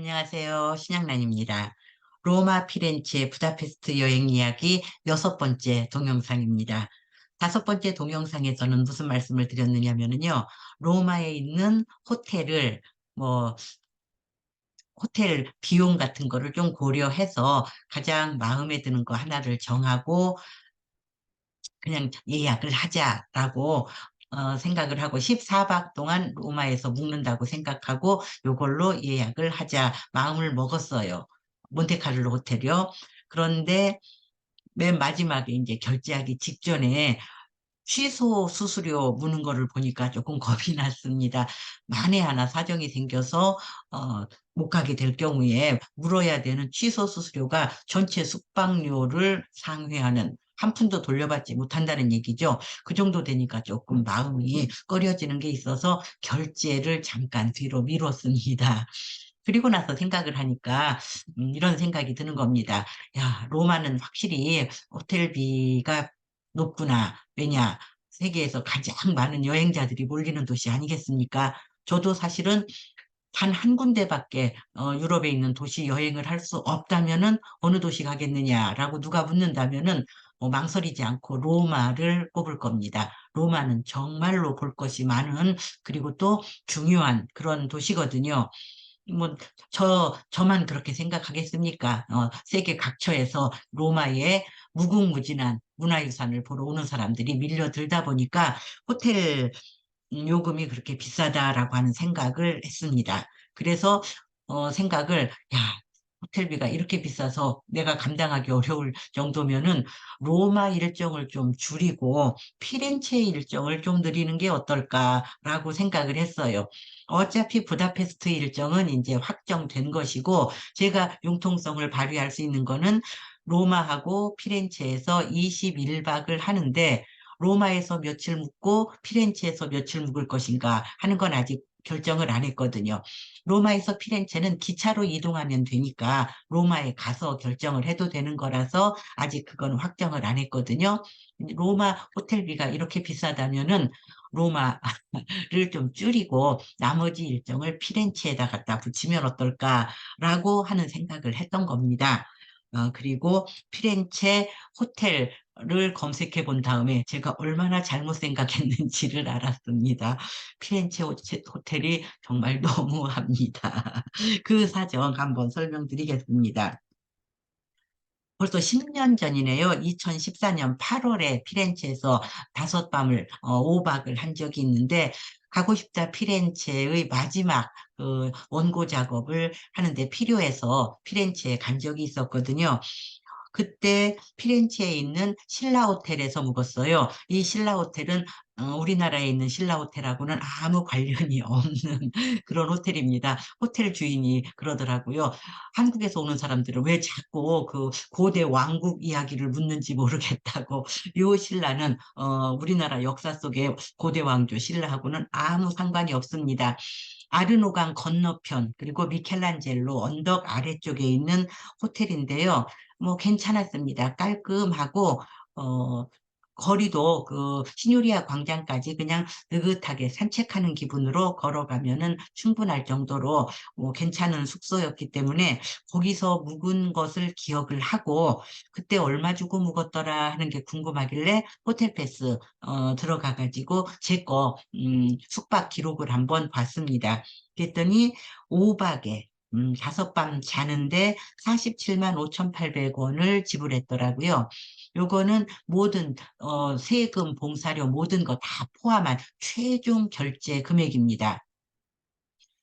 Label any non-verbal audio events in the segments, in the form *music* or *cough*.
안녕하세요. 신양란입니다. 로마, 피렌체, 부다페스트 여행 이야기 여섯 번째 동영상입니다. 다섯 번째 동영상에서는 무슨 말씀을 드렸느냐면요. 로마에 있는 호텔을 뭐 호텔 비용 같은 거를 좀 고려해서 가장 마음에 드는 거 하나를 정하고 그냥 예약을 하자라고 어, 생각을 하고 14박 동안 로마에서 묵는다고 생각하고 요걸로 예약을 하자 마음을 먹었어요. 몬테카를로 호텔이요. 그런데 맨 마지막에 이제 결제하기 직전에 취소 수수료 무는 거를 보니까 조금 *laughs* 겁이 났습니다. 만에 하나 사정이 생겨서 어, 못 가게 될 경우에 물어야 되는 취소 수수료가 전체 숙박료를 상회하는 한 푼도 돌려받지 못한다는 얘기죠. 그 정도 되니까 조금 마음이 꺼려지는 게 있어서 결제를 잠깐 뒤로 미뤘습니다. *laughs* 그리고 나서 생각을 하니까 음, 이런 생각이 드는 겁니다. 야, 로마는 확실히 호텔비가 높구나. 왜냐? 세계에서 가장 많은 여행자들이 몰리는 도시 아니겠습니까? 저도 사실은 단 한 군데밖에 어, 유럽에 있는 도시 여행을 할 수 없다면은 어느 도시 가겠느냐라고 누가 묻는다면은 뭐 망설이지 않고 로마를 꼽을 겁니다. 로마는 정말로 볼 것이 많은 그리고 또 중요한 그런 도시거든요. 뭐, 저, 저만 그렇게 생각하겠습니까? 어, 세계 각처에서 로마의 무궁무진한 문화유산을 보러 오는 사람들이 밀려들다 보니까 호텔 요금이 그렇게 비싸다라고 하는 생각을 했습니다. 그래서, 어, 생각을, 야, 호텔비가 이렇게 비싸서 내가 감당하기 어려울 정도면은 로마 일정을 좀 줄이고 피렌체 일정을 좀 늘리는 게 어떨까라고 생각을 했어요. 어차피 부다페스트 일정은 이제 확정된 것이고 제가 융통성을 발휘할 수 있는 거는 로마하고 피렌체에서 21박을 하는데 로마에서 며칠 묵고 피렌체에서 며칠 묵을 것인가 하는 건 아직 결정을 안 했거든요. 로마에서 피렌체는 기차로 이동하면 되니까 로마에 가서 결정을 해도 되는 거라서 아직 그건 확정을 안 했거든요. 로마 호텔비가 이렇게 비싸다면은 로마를 좀 줄이고 나머지 일정을 피렌체에다 갖다 붙이면 어떨까라고 하는 생각을 했던 겁니다. 어, 그리고 피렌체 호텔 을 검색해 본 다음에 제가 얼마나 잘못 생각했는지를 알았습니다. 피렌체 호텔이 정말 *laughs* 너무합니다. 그 사정 한번 설명드리겠습니다. 벌써 10년 전이네요. 2014년 8월에 피렌체에서 다섯 밤을 어, 5박을 한 적이 있는데 가고 싶다 피렌체의 마지막 그 원고 작업을 하는데 필요해서 피렌체에 간 적이 있었거든요. 그때 피렌체에 있는 신라 호텔에서 묵었어요. 이 신라 호텔은 어, 우리나라에 있는 신라 호텔하고는 아무 관련이 *laughs* 없는 그런 호텔입니다. 호텔 주인이 그러더라고요. 한국에서 오는 사람들은 왜 자꾸 그 고대 왕국 이야기를 묻는지 모르겠다고. *laughs* 요 신라는 어, 우리나라 역사 속의 고대 왕조 신라하고는 아무 상관이 없습니다. 아르노강 건너편 그리고 미켈란젤로 언덕 아래쪽에 있는 호텔인데요. 뭐 괜찮았습니다. 깔끔하고 어 거리도 그 시뉴리아 광장까지 그냥 느긋하게 산책하는 기분으로 걸어가면은 충분할 정도로 뭐 괜찮은 숙소였기 때문에 거기서 묵은 것을 기억을 하고 그때 얼마 주고 묵었더라 하는 게 궁금하길래 호텔 패스 어, 들어가 가지고 제거 음, 숙박 기록을 한번 봤습니다. 그랬더니 5박에 음, 다섯 밤 자는데 47만 5,800원을 지불했더라고요. 요거는 모든 어, 세금, 봉사료 모든 거 다 포함한 최종 결제 금액입니다.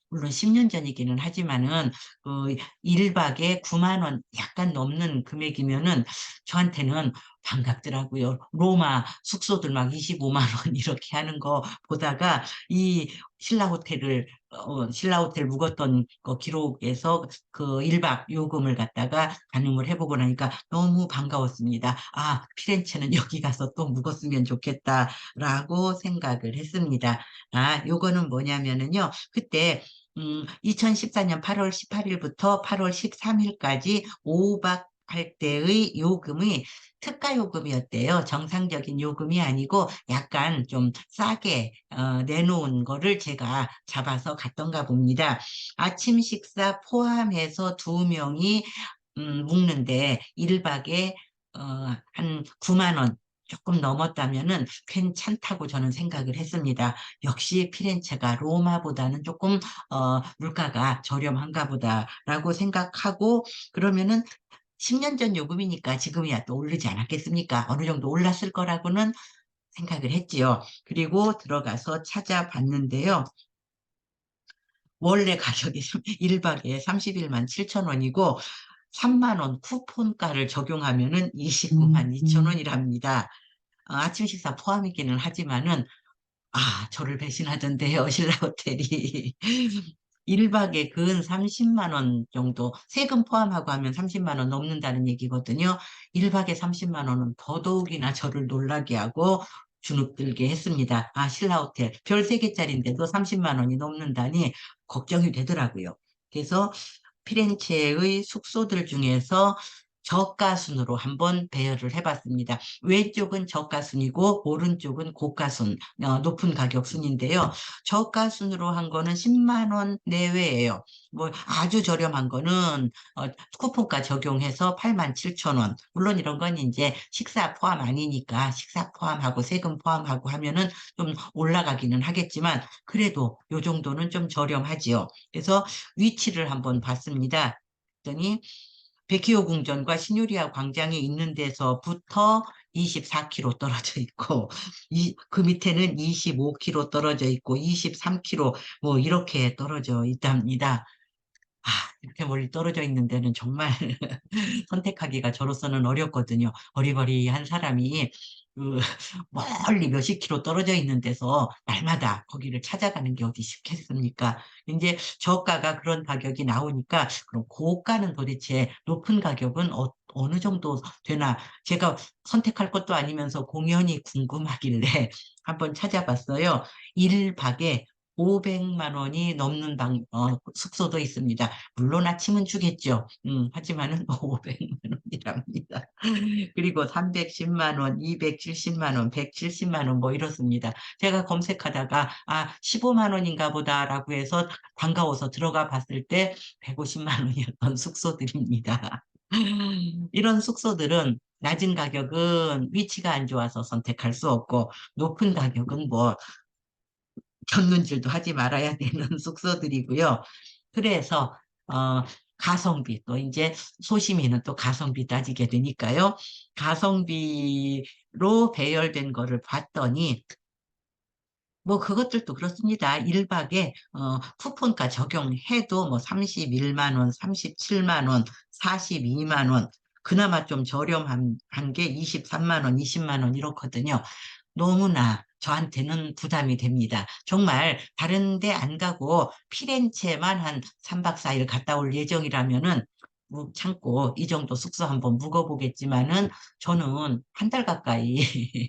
물론 10년 전이기는 하지만은 그 1박에 9만 원 약간 넘는 금액이면은 저한테는 반갑더라고요. 로마 숙소들 막 25만 원 *laughs* 이렇게 하는 거 보다가 이 신라 호텔을 어, 신라 호텔 묵었던 그 기록에서 그 1박 요금을 갖다가 가늠을 해보고 나니까 너무 반가웠습니다. 아, 피렌체는 *laughs* 여기 가서 또 묵었으면 좋겠다라고 생각을 했습니다. 아, 요거는 뭐냐면은요. 그때 음, 2014년 8월 18일부터 8월 13일까지 5박 할 때의 요금이 특가 요금이었대요. 정상적인 요금이 아니고 약간 좀 싸게 어, 내놓은 거를 제가 잡아서 갔던가 봅니다. 아침 식사 포함해서 두 명이 음, 묵는데 1박에 어, 한 9만 원 조금 넘었다면은 괜찮다고 저는 생각을 했습니다. 역시 피렌체가 로마보다는 조금 어, 물가가 저렴한가 보다라고 생각하고 그러면은 10년 전 요금이니까 지금이야 또 오르지 않았겠습니까? 어느 정도 올랐을 거라고는 생각을 했지요. 그리고 들어가서 찾아봤는데요. 원래 가격이 1박에 31만 7천 원이고 3만 원 쿠폰가를 적용하면 은 29만 2천 원이랍니다. 어, 아침 식사 포함이기는 하지만은 아, 저를 배신하던데요, 신라 호텔이. 1박에 근 30만 원 정도, 세금 포함하고 하면 30만 원 넘는다는 얘기거든요. 1박에 30만 원은 더더욱이나 저를 놀라게 하고 주눅들게 했습니다. 아, 신라호텔. 별 3개짜리인데도 30만 원이 넘는다니 걱정이 되더라고요. 그래서 피렌체의 숙소들 중에서 저가순으로 한번 배열을 해봤습니다. 왼쪽은 저가순이고 오른쪽은 고가순, 어, 높은 가격 순인데요. 저가순으로 한 거는 10만 원 내외예요. 뭐 아주 저렴한 거는 어, 쿠폰가 적용해서 8만 7천 원. 물론 이런 건 이제 식사 포함 아니니까 식사 포함하고 세금 포함하고 하면은 좀 올라가기는 하겠지만 그래도 요 정도는 좀 저렴하지요. 그래서 위치를 한번 봤습니다. 그랬더니 백희호 궁전과 신유리아 광장이 있는 데서부터 24km 떨어져 있고 이, 그 밑에는 25km 떨어져 있고 23km 뭐 이렇게 떨어져 있답니다. 아, 이렇게 멀리 떨어져 있는 데는 정말 *laughs* 선택하기가 저로서는 어렵거든요. 어리버리한 사람이 그 멀리 몇십 킬로 떨어져 있는 데서 날마다 거기를 찾아가는 게 어디 쉽겠습니까? 이제 저가가 그런 가격이 나오니까 그럼 고가는 도대체 높은 가격은 어, 어느 정도 되나 제가 선택할 것도 아니면서 공연이 궁금하길래 *laughs* 한번 찾아봤어요. 1박에 500만 원이 넘는 방, 어, 숙소도 있습니다. 물론 아침은 주겠죠. 음, 하지만은 *laughs* 500만 원 이랍니다. *laughs* 그리고 310만 원, 270만 원, 170만 원 뭐 이렇습니다. 제가 검색하다가 아, 15만 원인가 보다라고 해서 반가워서 들어가 봤을 때 150만 원이었던 *laughs* 숙소들입니다. *laughs* 이런 숙소들은 낮은 가격은 위치가 안 좋아서 선택할 수 없고 높은 가격은 뭐 견눈질도 하지 말아야 되는 숙소들이고요. 그래서 어, 가성비 또 이제 소심이는 또 가성비 따지게 되니까요. 가성비로 배열된 거를 봤더니 뭐 그것들도 그렇습니다. 1박에 어, 쿠폰가 적용해도 뭐 31만 원, 37만 원, 42만 원 그나마 좀 저렴한 게 23만 원, 20만 원 이렇거든요. 너무나 저한테는 부담이 됩니다. 정말 다른 데 안 가고 피렌체만 한 3박 4일 갔다 올 예정이라면은 뭐 참고 이 정도 숙소 한번 묵어보겠지만은 저는 한 달 가까이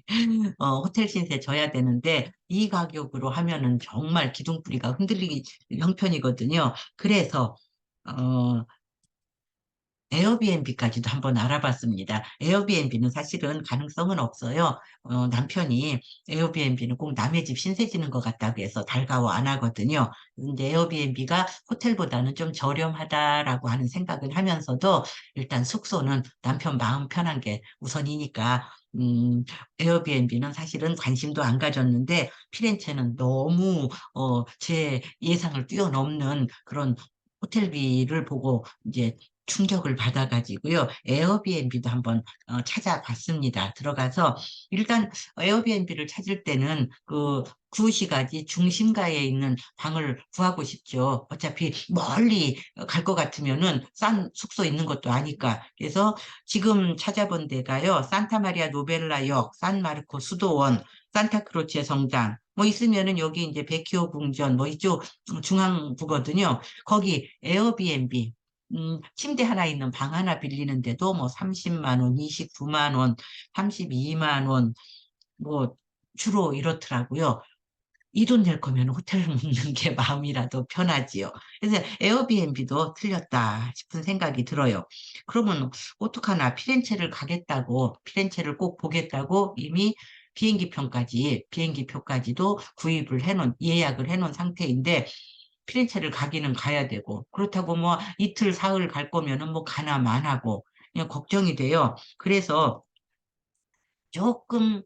*laughs* 어, 호텔 신세 져야 되는데 이 가격으로 하면은 정말 기둥뿌리가 흔들리기 형편이거든요. 그래서 어, 에어비앤비까지도 한번 알아봤습니다. 에어비앤비는 사실은 가능성은 없어요. 어, 남편이 에어비앤비는 꼭 남의 집 신세 지는 것 같다고 해서 달가워 안 하거든요. 근데 에어비앤비가 호텔보다는 좀 저렴하다라고 하는 생각을 하면서도 일단 숙소는 남편 마음 편한 게 우선이니까 음, 에어비앤비는 사실은 관심도 안 가졌는데 피렌체는 너무 어, 제 예상을 뛰어넘는 그런 호텔비를 보고 이제 충격을 받아가지고요. 에어비앤비도 한번 어, 찾아봤습니다. 들어가서 일단 에어비앤비를 찾을 때는 그 구시가지 중심가에 있는 방을 구하고 싶죠. 어차피 멀리 갈 것 같으면은 싼 숙소 있는 것도 아니까. 그래서 지금 찾아본 데가요. 산타마리아 노벨라역, 산마르코 수도원, 산타크로체 성당, 뭐 있으면은 여기 이제 백희호 궁전, 뭐 이쪽 중앙부거든요. 거기 에어비앤비, 음, 침대 하나 있는 방 하나 빌리는데도 뭐 30만 원, 29만 원, 32만 원, 뭐 주로 이렇더라고요. 이 돈 낼 거면 호텔 묵는 게 *laughs* 마음이라도 편하지요. 그래서 에어비앤비도 틀렸다 싶은 생각이 들어요. 그러면 어떡하나 피렌체를 가겠다고, 피렌체를 꼭 보겠다고 이미 비행기 편까지, 비행기 표까지도 구입을 해놓은, 예약을 해놓은 상태인데, 피렌체를 가기는 가야 되고, 그렇다고 뭐 이틀, 사흘 갈 거면은 뭐 가나 마나고, 그냥 걱정이 돼요. 그래서 조금,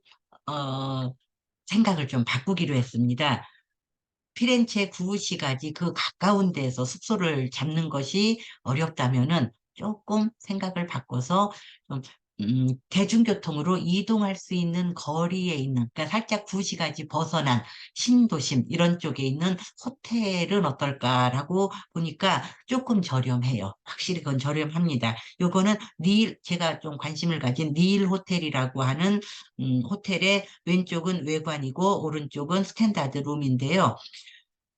어, 생각을 좀 바꾸기로 했습니다. 피렌체 구우시까지 그 가까운 데서 숙소를 잡는 것이 어렵다면은 조금 생각을 바꿔서 좀 음, 대중교통으로 이동할 수 있는 거리에 있는, 그러니까 살짝 구시가지 벗어난 신도심 이런 쪽에 있는 호텔은 어떨까라고 보니까 조금 저렴해요. 확실히 그건 저렴합니다. 요거는 닐, 제가 좀 관심을 가진 닐 호텔이라고 하는 음, 호텔의 왼쪽은 외관이고 오른쪽은 스탠다드 룸인데요.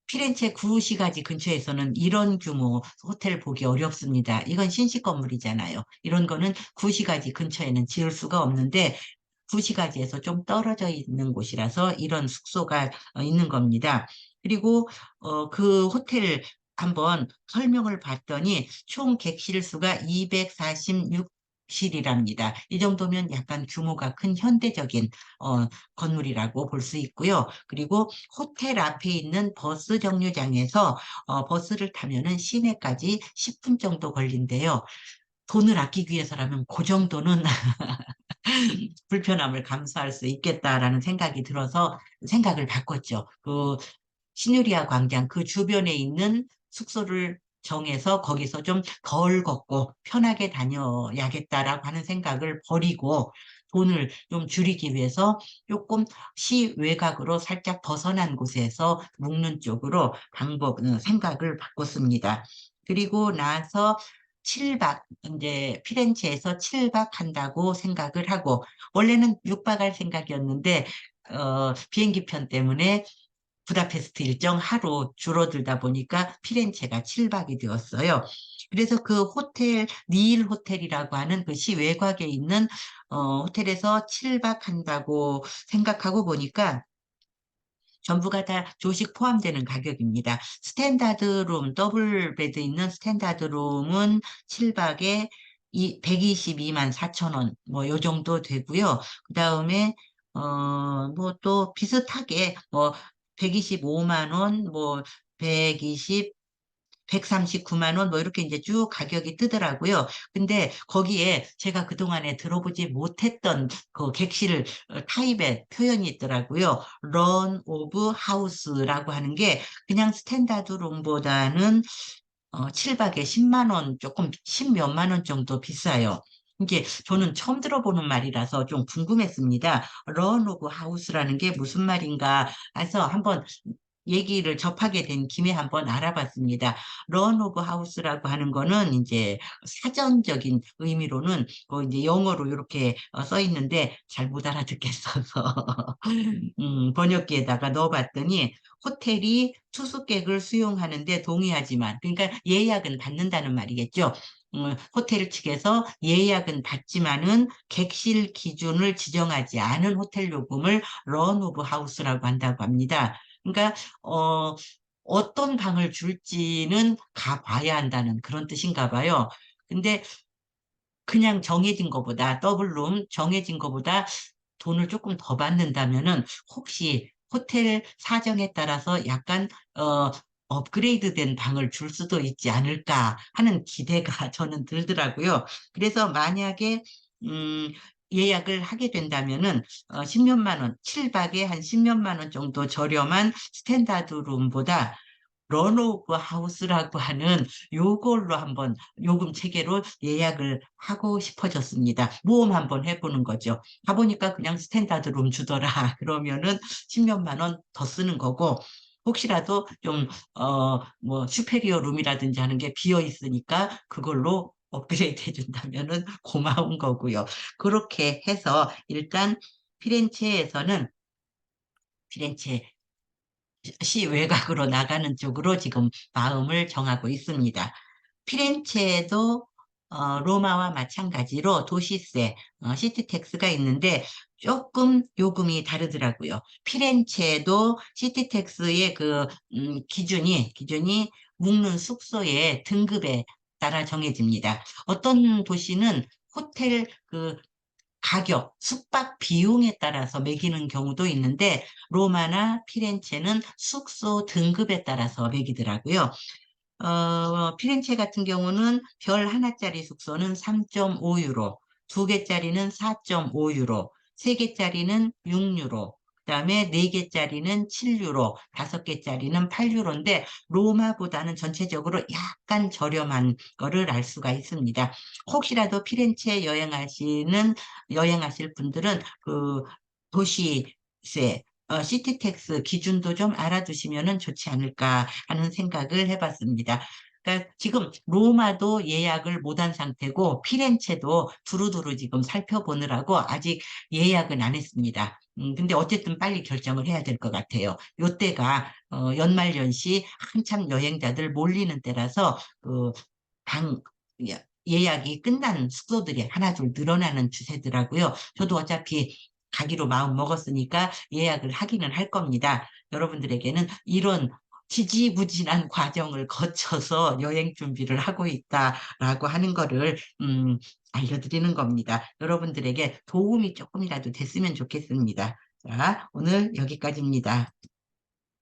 피렌체 구시가지 근처에서는 이런 규모 호텔 보기 어렵습니다. 이건 신식 건물이잖아요. 이런 거는 구시가지 근처에는 지을 수가 없는데 구시가지에서 좀 떨어져 있는 곳이라서 이런 숙소가 어, 있는 겁니다. 그리고 어, 그 호텔 한번 설명을 봤더니 총 객실 수가 246 실이랍니다. 이 정도면 약간 규모가 큰 현대적인 어, 건물이라고 볼 수 있고요. 그리고 호텔 앞에 있는 버스 정류장에서 어, 버스를 타면은 시내까지 10분 정도 걸린대요. 돈을 아끼기 위해서라면 그 정도는 *laughs* 불편함을 감수할 수 있겠다라는 생각이 들어서 생각을 바꿨죠. 그 시누리아 광장 그 주변에 있는 숙소를 정해서 거기서 좀 덜 걷고 편하게 다녀야겠다라고 하는 생각을 버리고 돈을 좀 줄이기 위해서 조금 시 외곽으로 살짝 벗어난 곳에서 묵는 쪽으로 방법, 어, 생각을 바꿨습니다. 그리고 나서 7박, 이제 피렌체에서 7박 한다고 생각을 하고, 원래는 6박 할 생각이었는데, 어, 비행기 편 때문에 부다페스트 일정 하루 줄어들다 보니까 피렌체가 7박이 되었어요. 그래서 그 호텔, 니일 호텔이라고 하는 그 시 외곽에 있는 어, 호텔에서 7박 한다고 생각하고 보니까 전부가 다 조식 포함되는 가격입니다. 스탠다드 룸, 더블 베드 있는 스탠다드 룸은 7박에 이 122만 4천 원, 뭐, 요 정도 되고요. 그 다음에, 어, 뭐, 또 비슷하게, 뭐, 125만 원, 뭐, 120, 139만 원, 뭐, 이렇게 이제 쭉 가격이 뜨더라고요. 근데 거기에 제가 그동안에 들어보지 못했던 그 객실 어, 타입의 표현이 있더라고요. 런 오브 하우스라고 하는 게 그냥 스탠다드 룸보다는 어, 7박에 10만 원, 조금 10몇만 원 정도 비싸요. 이게 저는 처음 들어보는 말이라서 좀 궁금했습니다. 런 오브 하우스라는 게 무슨 말인가 해서 한번 얘기를 접하게 된 김에 한번 알아봤습니다. 런 오브 하우스라고 하는 거는 이제 사전적인 의미로는 그 이제 영어로 이렇게 어, 써 있는데 잘 못 알아듣겠어서 *laughs* 음, 번역기에다가 넣어봤더니 호텔이 투숙객을 수용하는데 동의하지만 그러니까 예약은 받는다는 말이겠죠. 음, 호텔 측에서 예약은 받지만은 객실 기준을 지정하지 않은 호텔 요금을 런 오브 하우스라고 한다고 합니다. 그러니까 어, 어떤 방을 줄지는 가봐야 한다는 그런 뜻인가 봐요. 근데 그냥 정해진 것보다 더블룸 정해진 것보다 돈을 조금 더 받는다면은 혹시 호텔 사정에 따라서 약간 어 업그레이드된 방을 줄 수도 있지 않을까 하는 기대가 *laughs* 저는 들더라고요. 그래서 만약에 음 예약을 하게 된다면은 어, 10몇만 원, 7박에 한 10몇만 원 정도 저렴한 스탠다드 룸보다 런오브 하우스라고 하는 요걸로 한번 요금 체계로 예약을 하고 싶어졌습니다. 모험 한번 해보는 거죠. 가보니까 그냥 스탠다드 룸 주더라. *laughs* 그러면은 10몇만 원 더 쓰는 거고 혹시라도 좀, 어, 뭐, 슈페리어 룸이라든지 하는 게 비어 있으니까 그걸로 업그레이드 해준다면은 고마운 거고요. 그렇게 해서 일단 피렌체에서는 피렌체 시 외곽으로 나가는 쪽으로 지금 마음을 정하고 있습니다. 피렌체에도 어, 로마와 마찬가지로 도시세, 어, 시티텍스가 있는데 조금 요금이 다르더라고요. 피렌체도 시티텍스의 그 음, 기준이 기준이 묵는 숙소의 등급에 따라 정해집니다. 어떤 도시는 호텔 그 가격, 숙박 비용에 따라서 매기는 경우도 있는데 로마나 피렌체는 숙소 등급에 따라서 매기더라고요. 어, 피렌체 같은 경우는 별 하나짜리 숙소는 3.5유로, 두 개짜리는 4.5유로, 세 개짜리는 6유로, 그 다음에 네 개짜리는 7유로, 다섯 개짜리는 8유로인데 로마보다는 전체적으로 약간 저렴한 거를 알 수가 있습니다. 혹시라도 피렌체 여행하시는 여행하실 분들은 그 도시세 어, 시티텍스 기준도 좀 알아두시면 좋지 않을까 하는 생각을 해봤습니다. 그러니까 지금 로마도 예약을 못한 상태고 피렌체도 두루두루 지금 살펴보느라고 아직 예약은 안 했습니다. 음, 근데 어쨌든 빨리 결정을 해야 될 것 같아요. 요때가 어, 연말연시 한참 여행자들 몰리는 때라서 그 방, 예- 예약이 끝난 숙소들이 하나둘 늘어나는 추세더라고요. 저도 어차피 가기로 마음 먹었으니까 예약을 하기는 할 겁니다. 여러분들에게는 이런 지지부진한 *laughs* 과정을 거쳐서 여행 준비를 하고 있다라고 하는 거를 음, 알려드리는 겁니다. 여러분들에게 도움이 조금이라도 됐으면 좋겠습니다. 자, 오늘 여기까지입니다.